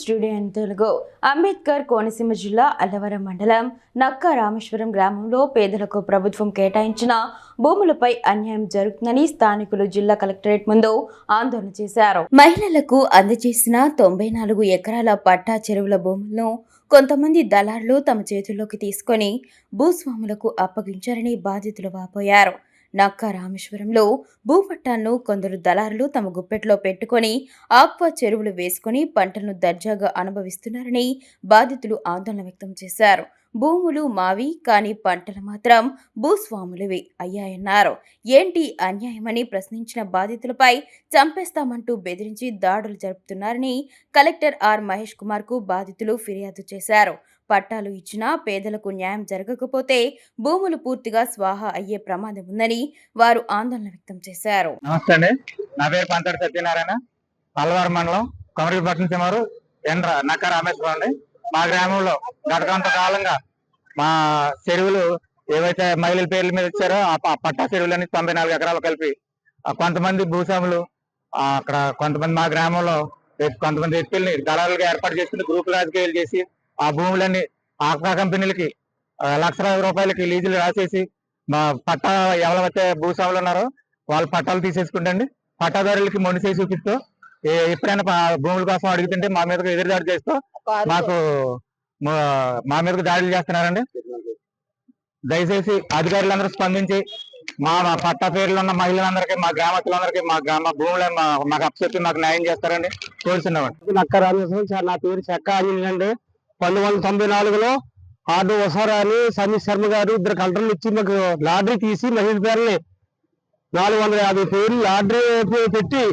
Studio in Telugu. Ambedkar Konaseema జిల్లా అల్లవరం మండలం నక్క రామేశ్వరం గ్రామంలో పేదలకు ప్రభుత్వం కేటాయించిన భూములపై అన్యాయం జరుగుతుందని స్థానికులు జిల్లా కలెక్టరేట్ ముందు ఆందోళన చేశారు. మహిళలకు అందజేసిన తొంభై నాలుగు ఎకరాల పట్టా చెరువుల భూములను కొంతమంది దళారులు తమ చేతుల్లోకి తీసుకొని భూస్వాములకు అప్పగించారని బాధితులు వాపోయారు. నక్కా రామేశ్వరంలో భూపట్టాలను కొందరు దళారులు తమ గుప్పెట్లో పెట్టుకొని ఆక్వా చెరువులు వేసుకొని పంటలను దర్జాగా అనుభవిస్తున్నారని బాధితులు ఆందోళన వ్యక్తం చేశారు. భూములు మావి కానీ పంటలు మాత్రం భూస్వాములవి అయ్యాయన్నారు. ఏంటి అన్యాయమని ప్రశ్నించిన బాధితులపై చంపేస్తామంటూ బెదిరించి దాడులు జరుపుతున్నారని కలెక్టర్ ఆర్ మహేష్ కుమార్కు బాధితులు ఫిర్యాదు చేశారు. పట్టాలు ఇచ్చినా పేదలకు న్యాయం జరగకపోతే భూములు పూర్తిగా స్వాహా అయ్యే ప్రమాదం ఉందని వారు ఆందోళన వ్యక్తం చేశారు. నమస్తే అండి. నా పేరు పంతటి సత్యనారాయణ. పల్లవారు మండలం కొమరపట్నం సిమారు ఎండ్ర నక్క రామేశ్వరం అండి. మా గ్రామంలో గత కాలంగా మా చెరువులు ఏవైతే మహిళల పేర్ల మీద ఇచ్చారో ఆ పట్టా చెరువులని తొంభై నాలుగు ఎకరాలు కలిపి కొంతమంది భూస్వాములు అక్కడ కొంతమంది మా గ్రామంలో కొంతమంది వ్యక్తుల్ని దళాలుగా ఏర్పాటు చేసుకుని గ్రూప్ రాజకీయాలు చేసి ఆ భూములన్నీ ఆక్వా కంపెనీలకి లక్షల రూపాయలకి లీజులు రాసేసి మా పట్టా ఎవరైతే భూస్వాములు ఉన్నారో వాళ్ళ పట్టాలు తీసేసుకుంటండి. పట్టాదారులకి మొండి చూపిస్తూ ఎప్పుడైనా భూముల కోసం అడుగుతుంటే మా మీదకు ఎదురుదాడి చేస్తూ మాకు మా- మా మీదకు దాడులు చేస్తున్నారండి. దయచేసి అధికారులందరూ స్పందించి మా మా పట్టా పేర్లు ఉన్న మహిళలందరికీ మా గ్రామస్తులందరికీ మా గ్రామ భూములు మా- మాకు అప్పచెప్పి మాకు న్యాయం చేస్తారండి. కోరుతున్నామండి నక్క రామేశ్వరం సార్ నా పేరు చెక్క ఆంజనేయులు అండి. పంతొమ్మిది వందల తొంభై నాలుగులో ఆర్డు వసారా అని సమీర్ శర్మ గారు ఇద్దరు కలెక్టర్లు ఇచ్చి మాకు లాటరీ తీసి మహిళ పేర్లని నాలుగు వందల యాభై పేర్లు లాటరీ పెట్టి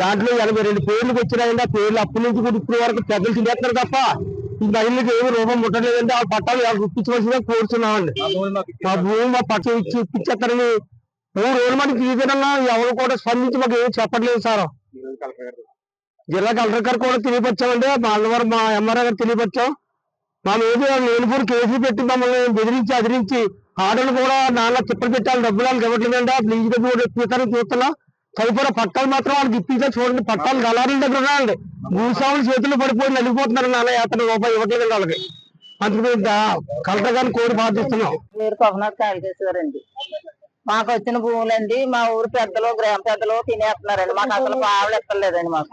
దాంట్లో ఎనభై రెండు పేర్లకు వచ్చినాయండి. ఆ పేర్లు అప్పటి నుంచి కూడా ఇప్పుడు వరకు పెద్దలు తినేస్తున్నారు తప్ప ఈ మహిళలకు ఏమి రూపం ముట్టలేదండి ఆ పట్టాలు ఇప్పించవలసిందిగా కోరుతున్నామండి. మా భూమి మా పట్టం ఇచ్చి ఇప్పించేస్తారని మూడు రోజులు మనకి తీసేదన్నా ఎవరు కూడా స్పందించి మాకు ఏమి చెప్పట్లేదు సార్. జిల్లా కలెక్టర్ గారు కూడా తెలియపరిచామండి మా అన్నవారు మా ఎంఆర్ఏ గారు తెలియపరిచాం మా మీద నేనుపూర్ కేసు పెట్టి మమ్మల్ని బెదిరించి అదిరించి ఆర్డర్లు కూడా నాన్న తిప్పలు పెట్టాలి డబ్బులు వాళ్ళకి ఇవ్వట్లేదండి. ప్లీజ్ డబ్బు కూడా ఇప్పిస్తారని చూస్తున్నా. తదుపరి పట్టాలు మాత్రం వాళ్ళకి ఇప్పించాలి చూడండి. పట్టాలు గలారీల దగ్గర ఉన్నాయండి. భూస్వాముల చేతుల్లో పడిపోయి నలిగిపోతున్నారు నాన్న. యాత్ర రూపాయి ఇవ్వట్లేదండి వాళ్ళకి. అందుకు కలెక్టర్ గారిని కోరి బాధిస్తున్నాం మీరు కొకనాథ్ కాళికేశ్వరండి మాకు వచ్చిన భూములండి. మా ఊరు పెద్దలు గ్రామ పెద్దలు తినేస్తున్నారండి. మాకు అసలు పావులు ఎత్తలేదండి మాకు.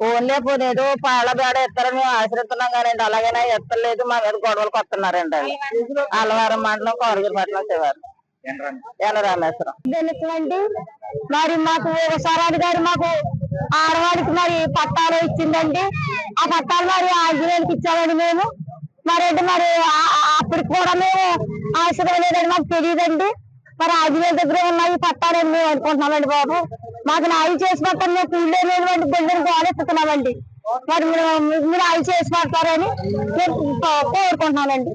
ఓన్లీ పోనీ ఏదో పాల బేడ ఎత్తారని ఆశ్రయిస్తున్నాం కానీ అలాగైనా ఎత్తలేదు. మా మీద గొడవలకు వస్తున్నారండి అది మండలం కోరగిరి పట్టణం శివారు. ఎల్ల రామేశ్వరం. మరి మాకు ఒకసారి గారు మాకు ఆడవాడికి మరి పట్టాలు ఇచ్చిందండి. ఆ పట్టాలు మరి ఆంజనేయులకి ఇచ్చామండి మేము. మరి అంటే మరి అప్పటికి కూడా మేము ఆశ్రయలేదండి మాకు తెలియదండి. మరి ఆంజనేయుల దగ్గర ఉన్నాయి పట్టాలని మేము అనుకుంటున్నామండి బాబు? మాకు నాయి చేసి పట్టాలి మేము కూలీలు లేనివంటి బిల్డింగ్ మరి మీరు మీరు చేసి పడతారని కోరుకుంటున్నానండి.